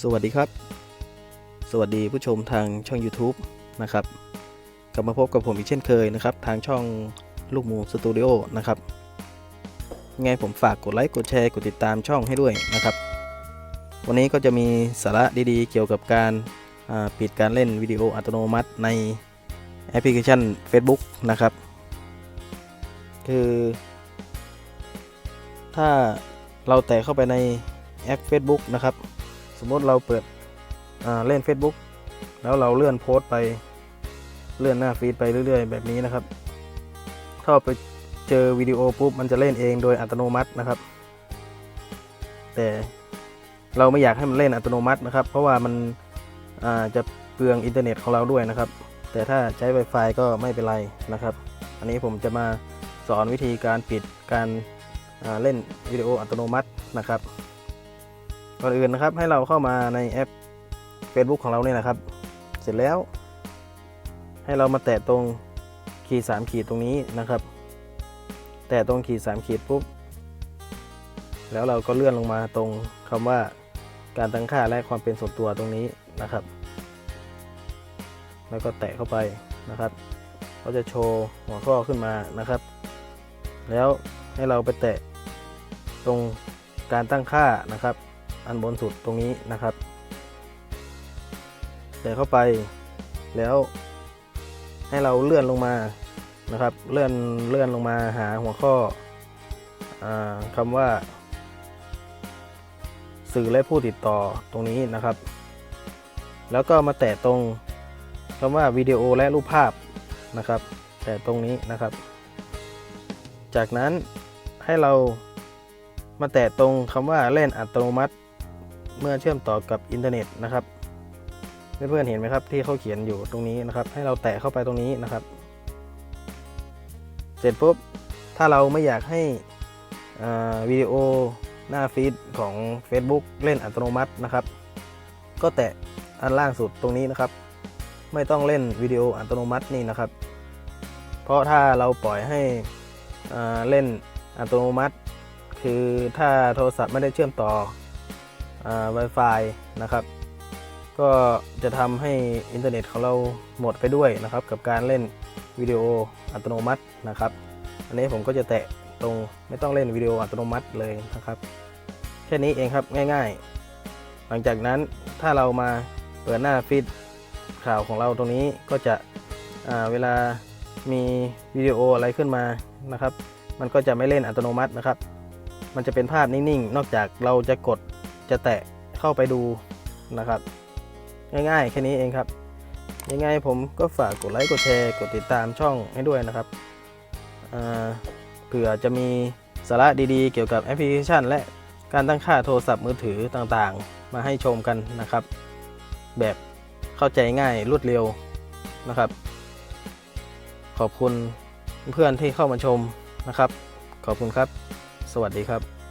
สวัสดีครับ สวัสดีผู้ชมทางช่อง YouTube นะครับ กลับมาพบกับผมอีกเช่นเคยนะครับ ทางช่องลูกมูสตูดิโอนะครับไงผมฝากกดไลค์กดแชร์กดติดตามช่องให้ด้วยนะครับ วันนี้ก็จะมีสาระดีๆ เกี่ยวกับการปิดการเล่นวิดีโออัตโนมัติในแอปพลิเคชัน Facebook นะครับ คือ ถ้าเราแตะเข้าไปในแอป Facebook นะครับ สมมติเราเปิดเล่น Facebook แล้วเราเลื่อนโพสต์ไปเลื่อนหน้าฟีดไปเรื่อย ๆ แบบนี้นะครับ ถ้าไปเจอวิดีโอปุ๊บมันจะเล่นเองโดยอัตโนมัตินะครับ แต่เราไม่อยากให้มันเล่นอัตโนมัตินะครับ เพราะว่ามันจะเปลืองอินเทอร์เน็ตของเราด้วยนะครับ แต่ถ้าใช้ Wi-Fi ก็ไม่เป็นไรนะครับ อันนี้ผมจะมาสอนวิธีการปิดการเล่นวิดีโออัตโนมัตินะครับ ก่อนอื่นนะครับให้เราเข้ามาในแอป Facebook ของเราเนี่ยนะครับ เสร็จแล้ว ให้เรามาแตะตรงขีดสามขีดตรงนี้นะครับ แตะตรงขีดสามขีดปุ๊บแล้วเราก็เลื่อนลงมาตรงคำว่าการตั้งค่าและความเป็นส่วนตัวตรงนี้นะครับ แล้วก็แตะเข้าไปนะครับ ก็จะโชว์หัวข้อขึ้นมานะครับ แล้วให้เราไปแตะตรงการตั้งค่านะครับ อันบนสุดตรงนี้นะครับแตะเข้าไปแล้วให้เราเลื่อนลงมานะครับ เลื่อนเลื่อนลงมาหาหัวข้ออคำว่า สื่อและผู้ติดต่อตรงนี้นะครับ แล้วก็มาแตะตรงคำว่าวิดีโอและรูปภาพนะครับ แตะตรงนี้นะครับ จากนั้นให้เรามาแตะตรงคำว่าเล่นอัตโนมัติ เมื่อเชื่อมต่อกับอินเทอร์เน็ตนะครับเพื่อนๆเห็นไหมครับที่เขาเขียนอยู่ตรงนี้นะครับ ให้เราแตะเข้าไปตรงนี้นะครับ เสร็จปุ๊บถ้าเราไม่อยากให้วิดีโอหน้าฟีดของ Facebook เล่นอัตโนมัตินะครับ ก็แตะอันล่างสุดตรงนี้นะครับ ไม่ต้องเล่นวิดีโออัตโนมัตินี่นะครับ เพราะถ้าเราปล่อยให้เล่นอัตโนมัติ คือถ้าโทรศัพท์ไม่ได้เชื่อมต่อ Wi-Fi นะครับ ก็จะทำให้อินเทอร์เน็ตของเราหมดไปด้วยนะครับ กับการเล่นวิดีโออัตโนมัตินะครับ อันนี้ผมก็จะแตะตรงไม่ต้องเล่นวิดีโออัตโนมัติเลยนะครับ แค่นี้เองครับง่ายๆ หลังจากนั้นถ้าเรามาเปิดหน้าฟีดข่าวของเราตรงนี้ก็จะอ่าเวลามีวิดีโออะไรขึ้นมานะครับ มันก็จะไม่เล่นอัตโนมัตินะครับ มันจะเป็นภาพนิ่งๆ นอกจากเราจะกด จะแตะเข้าไปดูนะครับ ง่ายๆ แค่นี้เองครับ ยังไงผมก็ฝากกดไลค์กดแชร์กดติดตามช่องให้ด้วยนะครับเผื่อจะมีสาระดีๆ เกี่ยวกับแอปพลิเคชัน และการตั้งค่าโทรศัพท์มือถือต่างๆ มาให้ชมกันนะครับ แบบเข้าใจง่ายรวดเร็วนะครับ ขอบคุณเพื่อนที่เข้ามาชมนะครับ ขอบคุณครับ สวัสดีครับ